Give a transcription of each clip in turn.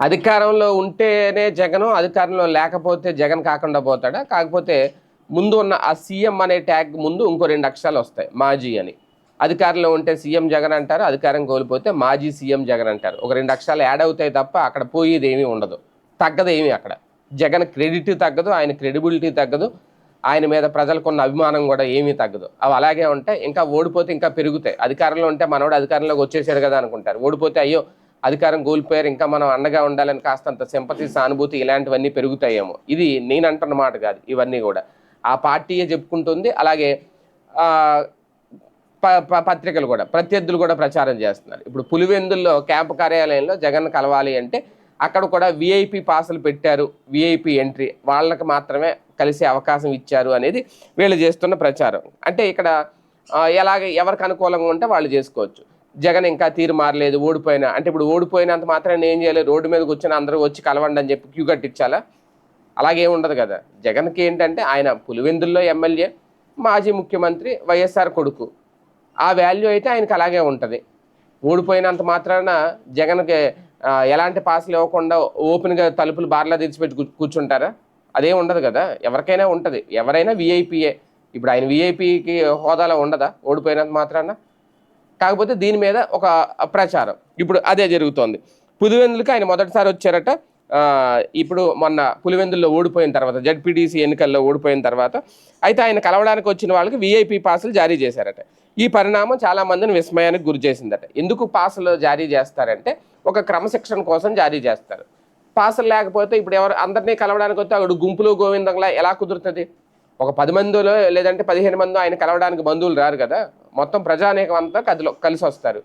అధికారంలో ఉంటేనే జగన్ అధికారంలో లేకపోతే జగన్ కాకుండా పోతాడా? కాకపోతే ముందు ఉన్న ఆ సీఎం అనే ట్యాగ్ ముందు ఇంకో రెండు అక్షరాలు వస్తాయి మాజీ అని. అధికారంలో ఉంటే సీఎం జగన్ అంటారు అధికారం కోల్పోతే మాజీ సీఎం జగన్ అంటారు. ఒక రెండు అక్షరాలు యాడ్ అవుతాయి తప్ప అక్కడ పోయేది ఏమీ ఉండదు. తగ్గదు ఏమీ అక్కడ. జగన్ క్రెడిట్ తగ్గదు ఆయన క్రెడిబిలిటీ తగ్గదు ఆయన మీద ప్రజలకున్న అభిమానం కూడా ఏమీ తగ్గదు. అవి అలాగే ఉంటాయి ఇంకా ఓడిపోతే ఇంకా పెరుగుతాయి. అధికారంలో ఉంటే మనోడు అధికారంలోకి వచ్చేసాడు కదా అనుకుంటారు. ఓడిపోతే అయ్యో అధికారం కోల్పోయారు ఇంకా మనం అండగా ఉండాలని కాస్తంత సింపతి సానుభూతి ఇలాంటివన్నీ పెరుగుతాయేమో. ఇది నేను అంటున్న మాట కాదు ఇవన్నీ కూడా. ఆ పార్టీయే చెప్పుకుంటుంది అలాగే ప- ప- పత్రికలు కూడా ప్రత్యర్థులు కూడా ప్రచారం చేస్తున్నారు. ఇప్పుడు పులివెందుల్లో క్యాంపు కార్యాలయంలో జగన్ కలవాలి అంటే అక్కడ కూడా విఐపి పాసులు పెట్టారు విఐపి ఎంట్రీ. వాళ్ళకి మాత్రమే కలిసే అవకాశం ఇచ్చారు అనేది వీళ్ళు చేస్తున్న ప్రచారం. అంటే ఇక్కడ ఎలాగ ఎవరికి అనుకూలంగా ఉంటే వాళ్ళు చేసుకోవచ్చు. జగన్ ఇంకా తీరు మారలేదు ఓడిపోయినా. అంటే ఇప్పుడు ఓడిపోయినంత మాత్రం ఏం చేయాలి? రోడ్డు మీద కూర్చొని అందరూ వచ్చి కలవండి అని చెప్పి క్యూ కట్టించాలా? అలాగే ఉండదు కదా. జగన్కి ఏంటంటే ఆయన పులివెందుల్లో ఎమ్మెల్యే మాజీ ముఖ్యమంత్రి వైఎస్ఆర్ కొడుకు. ఆ వాల్యూ అయితే ఆయనకు అలాగే ఉంటుంది. ఓడిపోయినంత మాత్రాన జగన్కి ఎలాంటి పాసులు ఇవ్వకుండా ఓపెన్గా తలుపులు బార్లా తెరిచిపెట్టి కూర్చుంటారా? అదే ఉండదు కదా. ఎవరికైనా ఉంటుంది. ఎవరైనా విఐపీఏ ఇప్పుడు ఆయన విఐపీకి హోదాలో ఉండదా? ఓడిపోయినంత మాత్రాన కాకపోతే దీని మీద ఒక ప్రచారం. ఇప్పుడు అదే జరుగుతోంది. పులివెందులకి ఆయన మొదటిసారి వచ్చారట. ఇప్పుడు మొన్న పులివెందుల్లో ఓడిపోయిన తర్వాత జడ్పీటీసీ ఎన్నికల్లో ఓడిపోయిన తర్వాత అయితే ఆయన కలవడానికి వచ్చిన వాళ్ళకి వీఐపీ పాసులు జారీ చేశారట. ఈ పరిణామం చాలా మందిని విస్మయానికి గురి చేసిందట. ఎందుకు పాసులు జారీ చేస్తారంటే ఒక క్రమశిక్షణ కోసం జారీ చేస్తారు. పాసులు లేకపోతే ఇప్పుడు ఎవరు అందరినీ కలవడానికి వస్తే అక్కడ గుంపులు గోవిందంలా ఎలా కుదురుతుంది? ఒక పది మందిలో లేదంటే పదిహేను మంది ఆయన కలవడానికి బంధువులు రారు కదా. మొత్తం ప్రజానేకం అంతా కదిలో కలిసి వస్తారు.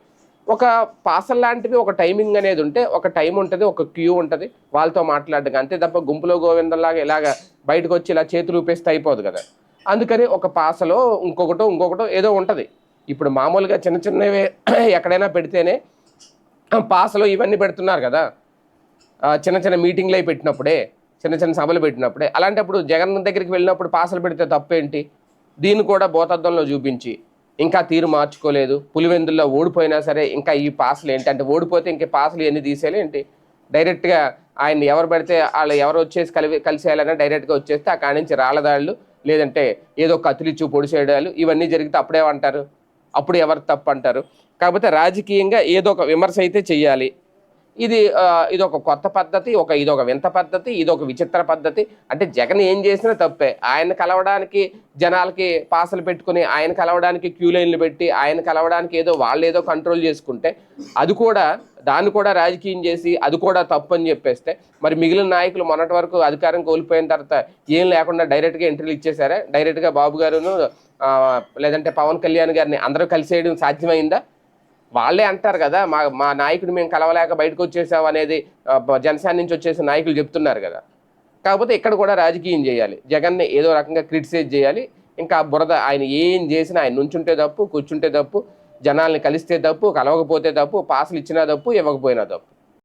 ఒక పాసల్ లాంటివి ఒక టైమింగ్ అనేది ఉంటే ఒక టైం ఉంటుంది ఒక క్యూ ఉంటుంది వాళ్ళతో మాట్లాడడం. అంతే తప్ప గుంపులో గోవిందంలాగా ఇలాగ బయటకు వచ్చి ఇలా చేతులు ఊపేస్తే అయిపోదు కదా. అందుకని ఒక పాసలో ఇంకొకటో ఇంకొకటో ఏదో ఉంటుంది. ఇప్పుడు మామూలుగా చిన్న చిన్నవి ఎక్కడైనా పెడితేనే పాసలో ఇవన్నీ పెడుతున్నారు కదా. చిన్న చిన్న మీటింగ్లు అవి పెట్టినప్పుడే చిన్న చిన్న సభలు పెట్టినప్పుడే అలాంటప్పుడు జగన్ దగ్గరికి వెళ్ళినప్పుడు పాసలు పెడితే తప్పేంటి? దీన్ని కూడా భూతద్దంలో చూపించి ఇంకా తీరు మార్చుకోలేదు. పులివెందుల్లో ఓడిపోయినా సరే ఇంకా ఈ పాసలు ఏంటి? అంటే ఓడిపోతే ఇంక పాసలు ఎన్ని తీసేయాలి ఏంటి? డైరెక్ట్గా ఆయన ఎవరు పెడితే వాళ్ళు ఎవరు వచ్చేసి కలివి కలిసేయాలన్నా డైరెక్ట్గా వచ్చేస్తే అక్కడి నుంచి రాళ్ళదాళ్ళు లేదంటే ఏదో కత్తులిచ్చు పొడిచేయడాలు ఇవన్నీ జరిగితే అప్పుడేమంటారు? అప్పుడు ఎవరు తప్పు అంటారు కాకపోతే రాజకీయంగా ఏదో ఒక విమర్శ అయితే చేయాలి ఇది ఇది ఒక కొత్త పద్ధతి ఒక ఇది ఒక వింత పద్ధతి ఇది ఒక విచిత్ర పద్ధతి. అంటే జగన్ ఏం చేసినా తప్పే. ఆయన కలవడానికి జనాలకి పాసలు పెట్టుకుని ఆయన కలవడానికి క్యూ లైన్లు పెట్టి ఆయన కలవడానికి ఏదో వాళ్ళు ఏదో కంట్రోల్ చేసుకుంటే అది కూడా దాన్ని కూడా రాజకీయం చేసి అది కూడా తప్పు అని చెప్పేస్తే మరి మిగిలిన నాయకులు మొన్నటి వరకు అధికారం కోల్పోయిన తర్వాత ఏం లేకుండా డైరెక్ట్గా ఎంట్రీలు ఇచ్చేసారా డైరెక్ట్గా బాబు గారును లేదంటే పవన్ కళ్యాణ్ గారిని అందరూ కలిసేయడం సాధ్యమైందా? వాళ్ళే అంటారు కదా మా మా నాయకుడు మేము కలవలేక బయటకు వచ్చేసాం అనేది జనసేన నుంచి వచ్చేసిన నాయకులు చెప్తున్నారు కదా. కాకపోతే ఇక్కడ కూడా రాజకీయం చేయాలి. జగన్ని ఏదో రకంగా క్రిటిసైజ్ చేయాలి. ఇంకా ఆ బురద ఆయన ఏం చేసినా ఆయన నుంచుంటే తప్పు కూర్చుంటే తప్పు జనాల్ని కలిస్తే తప్పు కలవకపోతే తప్పు పాసులు ఇచ్చినా తప్పు ఇవ్వకపోయినా తప్పు.